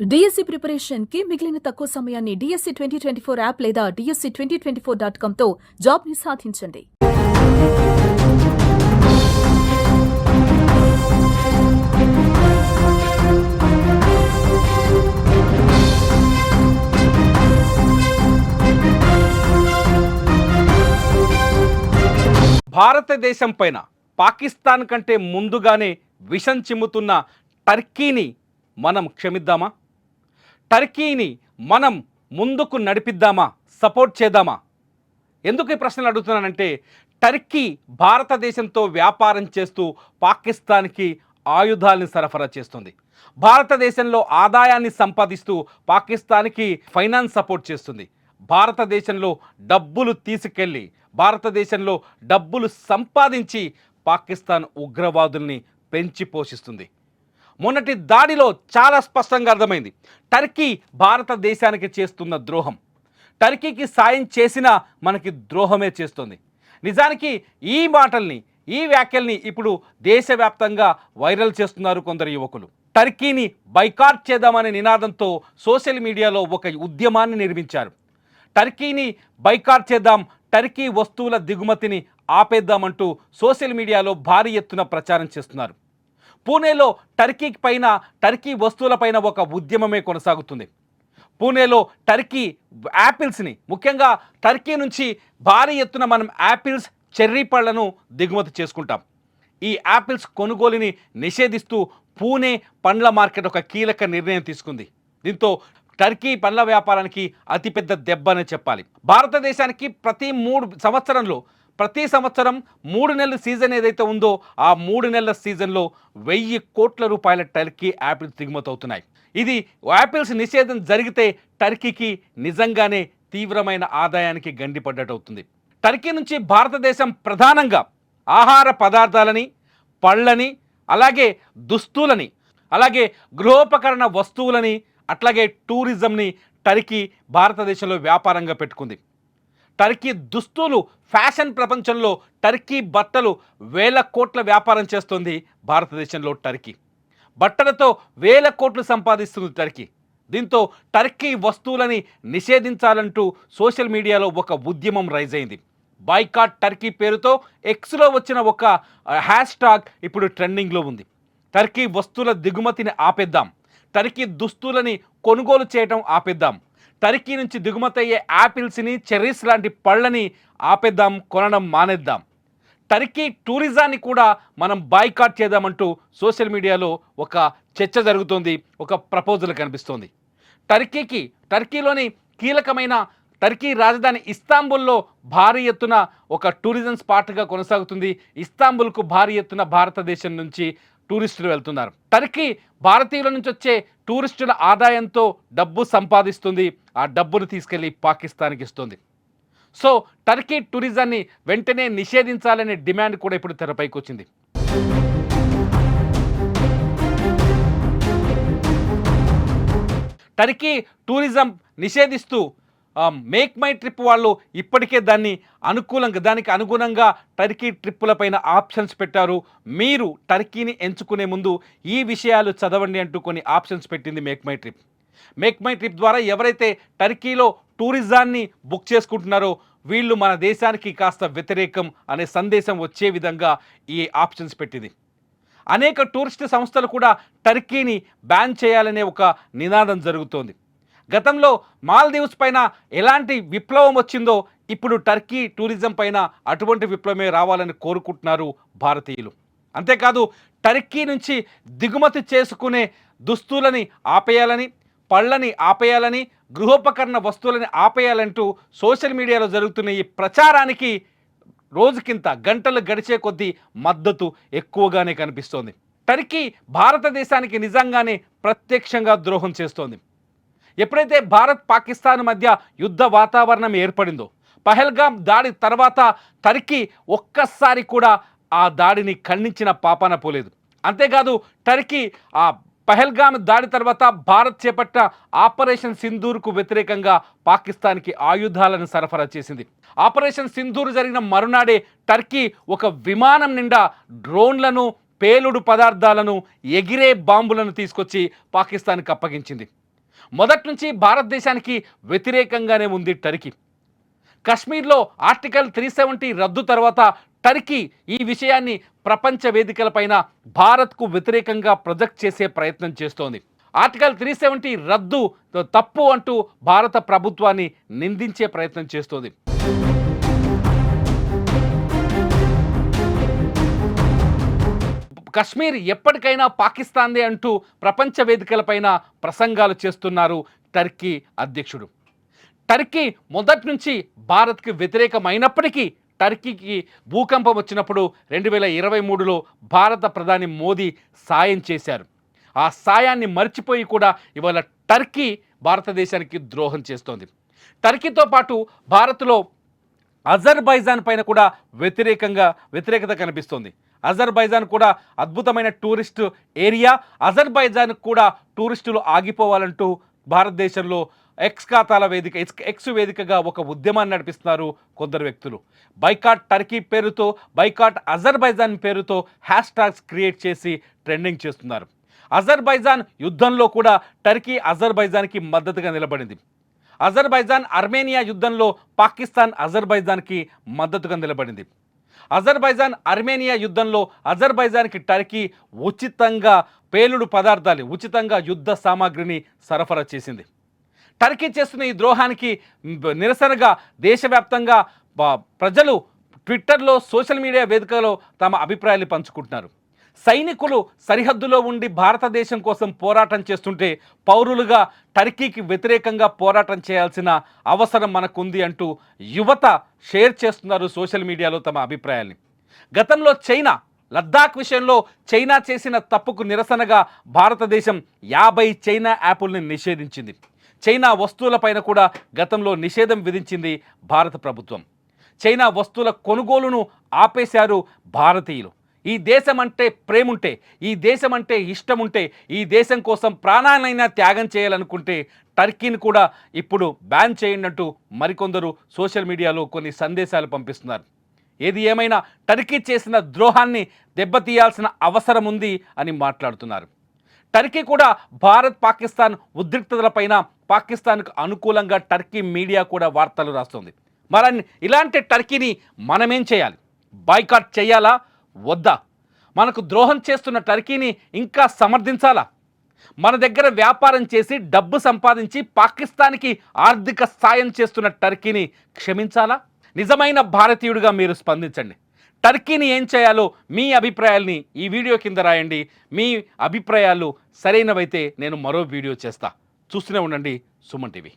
DSC ప్రిపరేషన్కి మిగిలిన తక్కువ సమయాన్ని DSC twenty twenty four app లేదా DSC twenty twenty four dot కామ్తో జాబ్ని సాధించండి. భారతదేశం పైన పాకిస్తాన్ కంటే ముందుగానే విషం చిమ్ముతున్న టర్కీని మనం క్షమిద్దామా? టర్కీని మనం ముందుకు నడిపిద్దామా? సపోర్ట్ చేద్దామా? ఎందుకు ఈ ప్రశ్నలు అడుగుతున్నానంటే టర్కీ భారతదేశంతో వ్యాపారం చేస్తూ పాకిస్తాన్కి ఆయుధాలను సరఫరా చేస్తుంది. భారతదేశంలో ఆదాయాన్ని సంపాదిస్తూ పాకిస్తాన్కి ఫైనాన్స్ సపోర్ట్ చేస్తుంది. భారతదేశంలో డబ్బులు తీసుకెళ్ళి భారతదేశంలో డబ్బులు సంపాదించి పాకిస్తాన్ ఉగ్రవాదుల్ని పెంచి పోషిస్తుంది. మొన్నటి దాడిలో చాలా స్పష్టంగా అర్థమైంది. టర్కీ భారతదేశానికి చేస్తున్న ద్రోహం. టర్కీకి సాయం చేసినా మనకి ద్రోహమే చేస్తుంది. నిజానికి ఈ మాటల్ని ఈ వ్యాఖ్యల్ని ఇప్పుడు దేశవ్యాప్తంగా వైరల్ చేస్తున్నారు కొందరు యువకులు. టర్కీని బైకాట్ చేద్దామనే నినాదంతో సోషల్ మీడియాలో ఒక ఉద్యమాన్ని నిర్మించారు. టర్కీని బైకాట్ చేద్దాం టర్కీ వస్తువుల దిగుమతిని ఆపేద్దామంటూ సోషల్ మీడియాలో భారీ ఎత్తున ప్రచారం చేస్తున్నారు. పూణేలో టర్కీ పైన టర్కీ వస్తువులపైన ఒక ఉద్యమమే కొనసాగుతుంది. పూణేలో టర్కీ యాపిల్స్ని ముఖ్యంగా టర్కీ నుంచి భారీ ఎత్తున మనం యాపిల్స్ చెర్రీ పళ్ళను దిగుమతి చేసుకుంటాం. ఈ యాపిల్స్ కొనుగోలుని నిషేధిస్తూ పూణే పండ్ల మార్కెట్ ఒక కీలక నిర్ణయం తీసుకుంది. దీంతో టర్కీ పండ్ల వ్యాపారానికి అతిపెద్ద దెబ్బ అని చెప్పాలి. భారతదేశానికి ప్రతి మూడు సంవత్సరంలో ప్రతి సంవత్సరం మూడు నెలల సీజన్ ఏదైతే ఉందో ఆ మూడు నెలల సీజన్లో వెయ్యి కోట్ల రూపాయల టర్కీ యాపిల్స్ దిగుమతి అవుతున్నాయి ఇది యాపిల్స్ నిషేధం జరిగితే టర్కీకి నిజంగానే తీవ్రమైన ఆదాయానికి గండిపడ్డట్టు అవుతుంది టర్కీ నుంచి భారతదేశం ప్రధానంగా ఆహార పదార్థాలని పళ్ళని అలాగే దుస్తులని అలాగే గృహోపకరణ వస్తువులని అట్లాగే టూరిజంని టర్కీ భారతదేశంలో వ్యాపారంగా పెట్టుకుంది. టర్కీ దుస్తులు ఫ్యాషన్ ప్రపంచంలో టర్కీ బట్టలు వేల కోట్ల వ్యాపారం చేస్తుంది భారతదేశంలో టర్కీ. బట్టలతో వేల కోట్లు సంపాదిస్తుంది టర్కీ. దీంతో టర్కీ వస్తువులని నిషేధించాలంటూ సోషల్ మీడియాలో ఒక ఉద్యమం రైజ్ అయింది. బైకాట్ టర్కీ పేరుతో ఎక్స్లో వచ్చిన ఒక హ్యాష్ ట్యాగ్ ఇప్పుడు ట్రెండింగ్లో ఉంది. టర్కీ వస్తువుల దిగుమతిని ఆపేద్దాం. టర్కీ దుస్తులని కొనుగోలు చేయడం ఆపేద్దాం. టర్కీ నుంచి దిగుమతి అయ్యే యాపిల్స్ని చెర్రీస్ లాంటి పళ్ళని ఆపేద్దాం కొనడం మానేద్దాం. టర్కీ టూరిజాన్ని కూడా మనం బాయ్కాట్ చేద్దామంటూ సోషల్ మీడియాలో ఒక చర్చ జరుగుతోంది ఒక ప్రపోజల్ కనిపిస్తోంది. టర్కీకి టర్కీలోని కీలకమైన టర్కీ రాజధాని ఇస్తాంబుల్లో భారీ ఎత్తున ఒక టూరిజం స్పాట్గా కొనసాగుతుంది. ఇస్తాంబుల్కు భారీ ఎత్తున భారతదేశం నుంచి టూరిస్టులు వెళ్తున్నారు. టర్కీ భారతీయుల నుంచి వచ్చే టూరిస్టుల ఆదాయంతో డబ్బు సంపాదిస్తుంది. ఆ డబ్బును తీసుకెళ్ళి పాకిస్తాన్కి ఇస్తుంది. సో టర్కీ టూరిజాన్ని వెంటనే నిషేధించాలనే డిమాండ్ కూడా ఇప్పుడు తెరపైకి వచ్చింది. టర్కీ టూరిజం నిషేధిస్తూ మేక్ మై ట్రిప్ వాళ్ళు ఇప్పటికే దాన్ని అనుకూలంగా దానికి అనుగుణంగా టర్కీ ట్రిప్పులపైన ఆప్షన్స్ పెట్టారు. మీరు టర్కీని ఎంచుకునే ముందు ఈ విషయాలు చదవండి అంటూ కొన్ని ఆప్షన్స్ పెట్టింది Make My Trip Make My Trip ద్వారా ఎవరైతే టర్కీలో టూరిజాన్ని బుక్ చేసుకుంటున్నారో వీళ్ళు మన దేశానికి కాస్త వ్యతిరేకం అనే సందేశం వచ్చే విధంగా ఈ ఆప్షన్స్ పెట్టింది. అనేక టూరిస్ట్ సంస్థలు కూడా టర్కీని బ్యాన్ చేయాలనే ఒక నినాదం జరుగుతోంది. గతంలో మాల్దీవ్స్ పైన ఎలాంటి విప్లవం వచ్చిందో ఇప్పుడు టర్కీ టూరిజం పైన అటువంటి విప్లవమే రావాలని కోరుకుంటున్నారు భారతీయులు. అంతేకాదు టర్కీ నుంచి దిగుమతి చేసుకునే దుస్తులని ఆపేయాలని పళ్ళని ఆపేయాలని గృహోపకరణ వస్తువులని ఆపేయాలంటూ సోషల్ మీడియాలో జరుగుతున్న ఈ ప్రచారానికి రోజుకింత గంటలు గడిచే కొద్దీ మద్దతు ఎక్కువగానే కనిపిస్తోంది. టర్కీ భారతదేశానికి నిజంగానే ప్రత్యక్షంగా ద్రోహం చేస్తోంది. ఎప్పుడైతే భారత్ పాకిస్తాన్ మధ్య యుద్ధ వాతావరణం ఏర్పడిందో పహల్గామ్ దాడి తర్వాత టర్కీ ఒక్కసారి కూడా ఆ దాడిని ఖండించిన పాపాన పోలేదు. అంతేకాదు టర్కీ ఆ పహల్గామ్ దాడి తర్వాత భారత్ చేపట్టిన ఆపరేషన్ సింధూర్కు వ్యతిరేకంగా పాకిస్తాన్కి ఆయుధాలను సరఫరా చేసింది. ఆపరేషన్ సింధూర్ జరిగిన మరునాడే టర్కీ ఒక విమానం నిండా డ్రోన్లను పేలుడు పదార్థాలను ఎగిరే బాంబులను తీసుకొచ్చి పాకిస్తాన్కి అప్పగించింది. మొదటి నుంచి భారతదేశానికి వ్యతిరేకంగానే ఉంది టర్కీ. కశ్మీర్లో ఆర్టికల్ త్రీ సెవెంటీ రద్దు తర్వాత టర్కీ ఈ విషయాన్ని ప్రపంచ వేదికలపైన భారత్కు వ్యతిరేకంగా ప్రొజెక్ట్ చేసే ప్రయత్నం చేస్తోంది. ఆర్టికల్ త్రీ సెవెంటీ రద్దు తప్పు అంటూ భారత ప్రభుత్వాన్ని నిందించే ప్రయత్నం చేస్తోంది. కశ్మీర్ ఎప్పటికైనా పాకిస్తాన్దే అంటూ ప్రపంచ వేదికలపైన ప్రసంగాలు చేస్తున్నారు టర్కీ అధ్యక్షుడు. టర్కీ మొదటి నుంచి భారత్కి వ్యతిరేకమైనప్పటికీ టర్కీకి భూకంపం వచ్చినప్పుడు రెండు వేల ఇరవై మూడులో భారత ప్రధాని మోదీ సాయం చేశారు. ఆ సాయాన్ని మర్చిపోయి కూడా ఇవాళ టర్కీ భారతదేశానికి ద్రోహం చేస్తోంది. టర్కీతో పాటు భారత్లో అజర్బైజాన్ పైన కూడా వ్యతిరేకంగా వ్యతిరేకత కనిపిస్తోంది. అజర్బైజాన్ కూడా అద్భుతమైన టూరిస్ట్ ఏరియా. అజర్బైజాన్ కూడా టూరిస్టులు ఆగిపోవాలంటూ భారతదేశంలో ఎక్స్ ఖాతాల వేదిక ఎక్స్ ఎక్స్ వేదికగా ఒక ఉద్యమాన్ని నడిపిస్తున్నారు కొందరు వ్యక్తులు. బైకాట్ టర్కీ పేరుతో బైకాట్ అజర్బైజాన్ పేరుతో హ్యాష్ ట్యాగ్స్ క్రియేట్ చేసి ట్రెండింగ్ చేస్తున్నారు. అజర్బైజాన్ యుద్ధంలో కూడా టర్కీ అజర్బైజాన్కి మద్దతుగా నిలబడింది. అజర్బైజాన్ అర్మేనియా యుద్ధంలో పాకిస్తాన్ అజర్బైజాన్కి మద్దతుగా నిలబడింది. అజర్బైజాన్ అర్మేనియా యుద్ధంలో అజర్బైజాన్కి టర్కీ ఉచితంగా పేలుడు పదార్థాలు ఉచితంగా యుద్ధ సామాగ్రిని సరఫరా చేసింది. టర్కీ చేస్తున్న ఈ ద్రోహానికి నిరసనగా దేశవ్యాప్తంగా ప్రజలు ట్విట్టర్లో సోషల్ మీడియా వేదికలో తమ అభిప్రాయాలు పంచుకుంటున్నారు. సైనికులు సరిహద్దులో ఉండి భారతదేశం కోసం పోరాటం చేస్తుంటే పౌరులుగా టర్కీకి వ్యతిరేకంగా పోరాటం చేయాల్సిన అవసరం మనకుంది అంటూ యువత షేర్ చేస్తున్నారు సోషల్ మీడియాలో తమ అభిప్రాయాల్ని. గతంలో చైనా లద్దాఖ్ విషయంలో చైనా చేసిన తప్పుకు నిరసనగా భారతదేశం యాభై చైనా యాపుల్ని నిషేధించింది. చైనా వస్తువులపైన కూడా గతంలో నిషేధం విధించింది భారత ప్రభుత్వం. చైనా వస్తువుల కొనుగోలును ఆపేశారు భారతీయులు. ఈ దేశం అంటే ప్రేముంటే ఈ దేశం అంటే ఇష్టం ఉంటే ఈ దేశం కోసం ప్రాణాలైనా త్యాగం చేయాలనుకుంటే టర్కీని కూడా ఇప్పుడు బ్యాన్ చేయండి మరికొందరు సోషల్ మీడియాలో కొన్ని సందేశాలు పంపిస్తున్నారు. ఏది ఏమైనా టర్కీ చేసిన ద్రోహాన్ని దెబ్బతీయాల్సిన అవసరం ఉంది అని మాట్లాడుతున్నారు. టర్కీ కూడా భారత్ పాకిస్తాన్ ఉద్రిక్తతలపైన పాకిస్తాన్కు అనుకూలంగా టర్కీ మీడియా కూడా వార్తలు రాస్తుంది. మరి ఇలాంటి టర్కీని మనమేం చేయాలి? బాయ్కాట్ చేయాలా? వద్దా? మనకు ద్రోహం చేస్తున్న టర్కీని ఇంకా సమర్థించాలా? మన దగ్గర వ్యాపారం చేసి డబ్బు సంపాదించి పాకిస్తాన్కి ఆర్థిక సాయం చేస్తున్న టర్కీని క్షమించాలా? నిజమైన భారతీయుడిగా మీరు స్పందించండి. టర్కీని ఏం చేయాలో మీ అభిప్రాయాల్ని ఈ వీడియో కింద రాయండి. మీ అభిప్రాయాలు సరైనవైతే నేను మరో వీడియో చేస్తా. చూస్తూనే ఉండండి సుమన్ టీవీ.